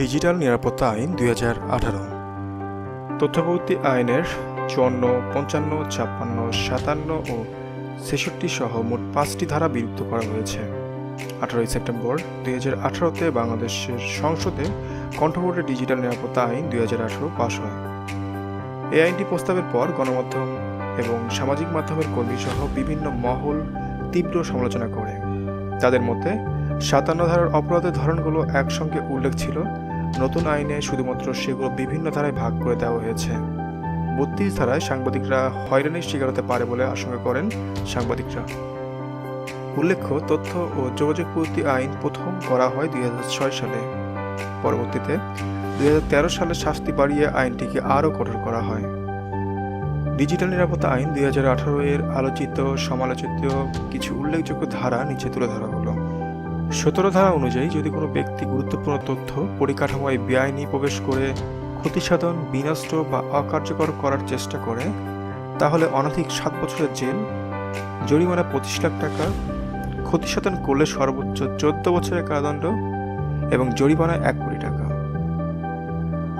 Digital নিরাপত্তা আইন দুই হাজার আঠারো। তথ্যপ্রযুক্তি আইনের চুয়ান্ন, পঞ্চান্ন, ছাপ্পান্ন, সাতান্ন ও ছেষট্টি সহ মোট পাঁচটি ধারা বিলুপ্ত করা হয়েছে। আঠারোই সেপ্টেম্বর দুই হাজার আঠারোতে বাংলাদেশের সংসদে কণ্ঠভোটে ডিজিটাল নিরাপত্তা আইন দুই হাজার আঠারো পাশ হয়। এই আইনটি প্রস্তাবের পর গণমাধ্যম এবং সামাজিক মাধ্যমের কর্মী সহ বিভিন্ন মহল তীব্র সমালোচনা করে। তাদের মধ্যে সাতান্ন ধারার অপরাধের ধরনগুলো একসঙ্গে উল্লেখ ছিল নতুন আইনে শুধুমাত্র সেগুলো বিভিন্ন ধারায় ভাগ করে দেওয়া হয়েছে। বত্রিশ ধারায় সাংবাদিকরা হয়রানির শিকার হতে পারে বলে আশঙ্কা করেন সাংবাদিকরা। উল্লেখ্য, তথ্য ও যোগাযোগ প্রযুক্তি আইন প্রথম করা হয় দুই হাজার ছয় সালে। পরবর্তীতে দুই হাজার তেরো সালে শাস্তি বাড়িয়ে আইনটিকে আরও কঠোর করা হয়। ডিজিটাল নিরাপত্তা আইন দুই হাজার আঠারো এর আলোচিত, সমালোচিত কিছু উল্লেখযোগ্য ধারা নিচে তুলে ধরা হলো। সতেরো ধারা অনুযায়ী যদি কোনো ব্যক্তি গুরুত্বপূর্ণ তথ্য, পরিকাঠামোয় বেআইনি প্রবেশ করে ক্ষতিসাধন, বিনষ্ট বা অকার্যকর করার চেষ্টা করে, তাহলে অনধিক সাত বছরের জেল, জরিমানা পঁচিশ লাখ টাকা, ক্ষতিসাধন করলে সর্বোচ্চ চোদ্দ বছরের কারাদণ্ড এবং জরিমানা এক কোটি টাকা।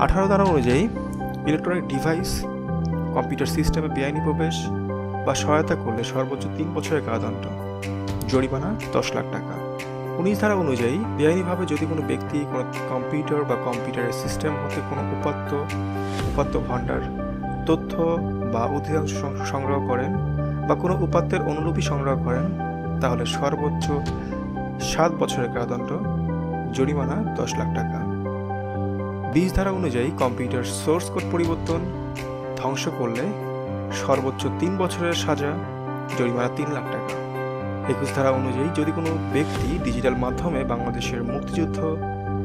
আঠারো ধারা অনুযায়ী ইলেকট্রনিক ডিভাইস কম্পিউটার সিস্টেমে বেআইনি প্রবেশ বা সহায়তা করলে সর্বোচ্চ তিন বছরের কারাদণ্ড, জরিমানা দশ লাখ টাকা। উনিশ ধারা অনুযায়ী, বেআইনিভাবে যদি কোনো ব্যক্তি কোনো কম্পিউটার বা কম্পিউটারের সিস্টেম হতে কোনো উপাত্ত উপাত্ত ভাণ্ডার, তথ্য বা অধিকাংশ সংগ্রহ করেন বা কোনো উপাত্তের অনুলিপি সংগ্রহ করেন, তাহলে সর্বোচ্চ সাত বছরের কারাদণ্ড, জরিমানা দশ লাখ টাকা। বিশ ধারা অনুযায়ী কম্পিউটার সোর্স কোড পরিবর্তন, ধ্বংস করলে সর্বোচ্চ তিন বছরের সাজা, জরিমানা তিন লাখ টাকা। একুশ ধারা অনুযায়ী যদি কোনো ব্যক্তি ডিজিটাল মাধ্যমে বাংলাদেশের মুক্তিযুদ্ধ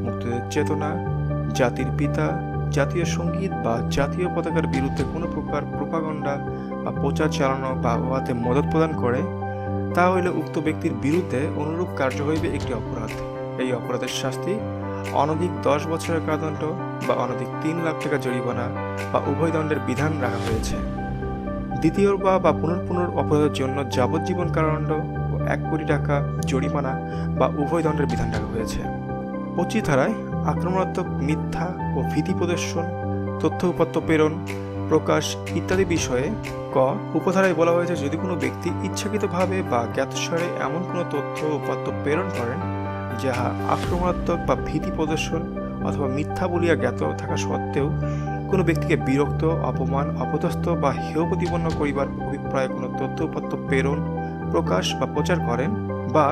মুক্তিযুদ্ধের চেতনা জাতির পিতা, জাতীয় সংগীত বা জাতীয় পতাকার বিরুদ্ধে কোনো প্রকার প্রোপাগন্ডা বা প্রচার চালানো বা উহাতে মদত প্রদান করে, তা হইলে উক্ত ব্যক্তির বিরুদ্ধে অনুরূপ কার্য হইবে একটি অপরাধ। এই অপরাধের শাস্তি অনধিক দশ বছরের কারাদণ্ড বা অনধিক তিন লাখ টাকা জরিমানা বা উভয় দণ্ডের বিধান রাখা হয়েছে। দ্বিতীয় বা বা পুনর্পুনর অপরাধের জন্য যাবজ্জীবন কারাদণ্ড ও এক কোটি টাকা জরিমানা বা উভয় দণ্ডের বিধান রাখা হয়েছে। পঁচিশ ধারায় আক্রমণাত্মক মিথ্যা ও ভীতি প্রদর্শন, তথ্য উপাত্ত প্রেরণ, প্রকাশ ইত্যাদি বিষয়ে ক, উপধারায় বলা হয়েছে যদি কোনো ব্যক্তি ইচ্ছাকৃতভাবে বা জ্ঞাতস্বরে এমন কোনো তথ্য উপাত্ত প্রেরণ করেন, যাহা আক্রমণাত্মক বা ভীতি প্রদর্শন অথবা মিথ্যা বলিয়া জ্ঞাত থাকা সত্ত্বেও কোনো ব্যক্তিকে বিরক্ত, অপমান, অপদস্থ বা হেয় প্রতিপন্ন করিবার অভিপ্রায় কোনো তথ্য প্রেরণ, প্রকাশ বা প্রচার করেন বা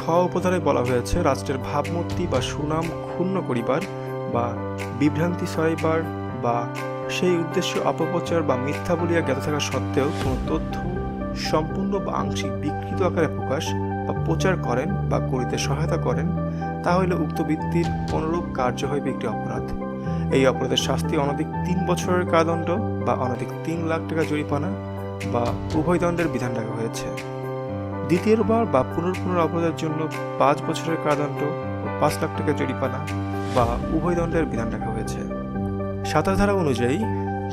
খ উপধারে বলা হয়েছে, রাষ্ট্রের ভাবমূর্তি বা সুনাম ক্ষুণ্ণ করিবার বা বিভ্রান্তি ছড়াইবার বা সেই উদ্দেশ্য অপপ্রচার বা মিথ্যা বলিয়া জ্ঞাত থাকা সত্ত্বেও কোনো তথ্য সম্পূর্ণ বা আংশিক বিকৃত আকারে প্রকাশ বা প্রচার করেন বা করিতে সহায়তা করেন তাহলে উক্ত ব্যক্তির অনুরূপ কার্য হইবে একটি অপরাধ। এই অপরাধের শাস্তি অনধিক তিন বছরের কারাদণ্ড বা অনধিক তিন লাখ টাকা জরিমানা বা উভয় দণ্ডের বিধান রাখা হয়েছে। দ্বিতীয়বার বা পুনর্পুনর অপরাধের জন্য পাঁচ বছরের কারাদণ্ড পাঁচ লাখ টাকা জরিমানা বা উভয় দণ্ডের বিধান রাখা হয়েছে। সাতাশ ধারা অনুযায়ী,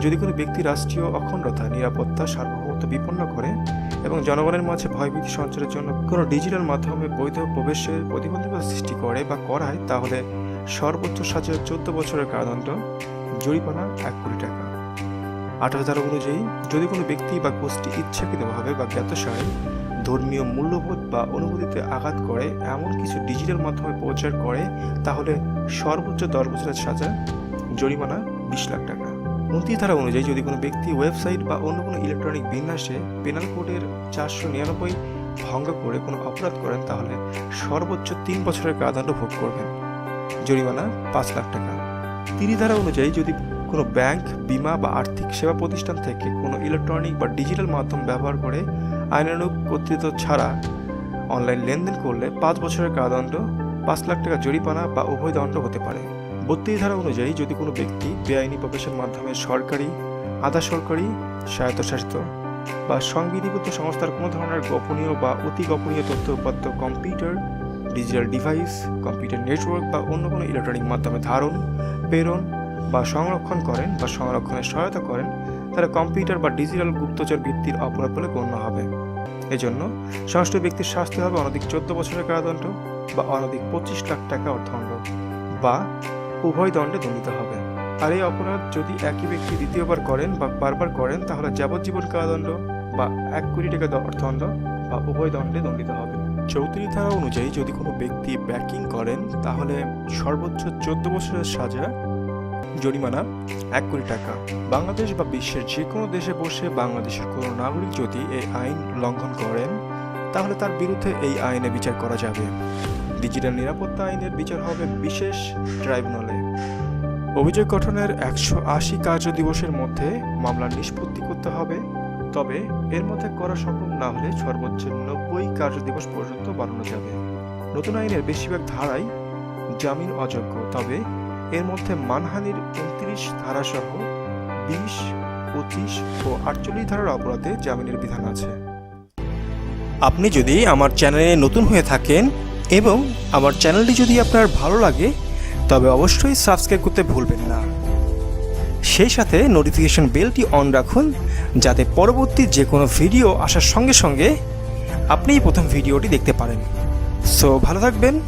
যদি কোনো ব্যক্তি রাষ্ট্রীয় অখণ্ডতা, নিরাপত্তা, সার্বভৌমত্ব বিপন্ন করে এবং জনগণের মাঝে ভয়ভীতি সঞ্চারের জন্য কোনো ডিজিটাল মাধ্যমে বৈধ প্রবেশের প্রতিবন্ধকতা সৃষ্টি করে বা করায়, তাহলে সর্বোচ্চ সাজা চোদ্দ বছরের কারাদণ্ড, জরিমানা এক কোটি টাকা। আঠারো ধারা অনুযায়ী, যদি কোনো ব্যক্তি বা গোষ্ঠী ইচ্ছাকৃতভাবে বা জ্ঞাতসারে ধর্মীয় মূল্যবোধ বা অনুভূতিতে আঘাত করে, এমন কিছু ডিজিটাল মাধ্যমে প্রচার করে, তাহলে সর্বোচ্চ দশ বছরের সাজা, জরিমানা বিশ লাখ টাকা। উনত্রিশ ধারা অনুযায়ী, যদি কোনো ব্যক্তি ওয়েবসাইট বা অন্য কোনো ইলেকট্রনিক বিন্যাসে পেনাল কোডের চারশো নিরানব্বই ভঙ্গ করে কোনো অপরাধ করেন, তাহলে সর্বোচ্চ তিন বছরের কারাদণ্ড ভোগ করবেন। জরিমানা পাঁচ লাখ টাকা। তিরিশ ধারা অনুযায়ী যদি কোনো ব্যাংক, বিমা বা আর্থিক সেবা প্রতিষ্ঠান থেকে কোনো ইলেকট্রনিক বা ডিজিটাল মাধ্যম ব্যবহার করে আইনানুগ কর্তৃত্ব ছাড়া অনলাইন লেনদেন করলে পাঁচ বছরের কারাদণ্ড, পাঁচ লাখ টাকা জরিমানা বা উভয় দণ্ড হতে পারে। বত্রিশ ধারা অনুযায়ী যদি কোনো ব্যক্তি বেআইনি প্রবেশের মাধ্যমে সরকারি, আধা সরকারি, স্বায়ত্তশাসিত বা সংবিধিবদ্ধ সংস্থার কোনো ধরনের গোপনীয় বা অতি গোপনীয় তথ্য উপাত্ত computer digital device computer network বা অন্য কোনো ইলেকট্রনিক মাধ্যমে ধারণ, প্রেরণ বা সংরক্ষণ করেন বা সংরক্ষণে সহায়তা করেন তারা কম্পিউটার বা ডিজিটাল গুপ্তচর ভিত্তির অপরাধ বলে গণ্য হবে। এজন্য সংশ্লিষ্ট ব্যক্তির শাস্তি হবে অনধিক চোদ্দ বছরের কারাদণ্ড বা অনধিক পঁচিশ লাখ টাকা অর্থদণ্ড বা উভয় দণ্ডে দণ্ডিত হবে। আর এই অপরাধ যদি একই ব্যক্তি দ্বিতীয়বার করেন বা বারবার করেন, তাহলে যাবজ্জীবন কারাদণ্ড বা এক কোটি টাকা অর্থদণ্ড বা উভয় দণ্ডে দণ্ডিত হবে। চৌত্রিশ ধারা অনুযায়ী যদি কোনো ব্যক্তি ব্যাকিং করেন, তাহলে সর্বোচ্চ চোদ্দ বছরের সাজা, জরিমানা এক কোটি টাকা। বাংলাদেশ বা বিশ্বের যে কোনো দেশে বসে বাংলাদেশের কোনো নাগরিক যদি এই আইন লঙ্ঘন করেন, তাহলে তার বিরুদ্ধে এই আইনে বিচার করা যাবে। ডিজিটাল নিরাপত্তা আইনের বিচার হবে বিশেষ ট্রাইব্যুনালে। অভিযোগ গঠনের একশো আশি কার্য দিবসের মধ্যে মামলা নিষ্পত্তি করতে হবে। তবে এর মধ্যে করা সম্ভব না হলে সর্বোচ্চ নব্বই কার্য দিবস পর্যন্ত বাড়ানো যাবে। নতুন আইনের বেশিরভাগ ধারাই জামিন অযোগ্য, তবে এর মধ্যে মানহানির উনত্রিশ ধারাসহ বিশ, পঁচিশ ও আটচল্লিশ ধারার অপরাধে জামিনের বিধান আছে। আপনি যদি আমার চ্যানেলে নতুন হয়ে থাকেন এবং আমার চ্যানেলটি যদি আপনার ভালো লাগে, তবে অবশ্যই সাবস্ক্রাইব করতে ভুলবেন না। সেই সাথে নোটিফিকেশন বেলটি অন রাখুন যাতে পরবর্তী যে কোনো ভিডিও আসার সঙ্গে সঙ্গে আপনিই প্রথম ভিডিওটি দেখতে পারেন। সো ভালো থাকবেন।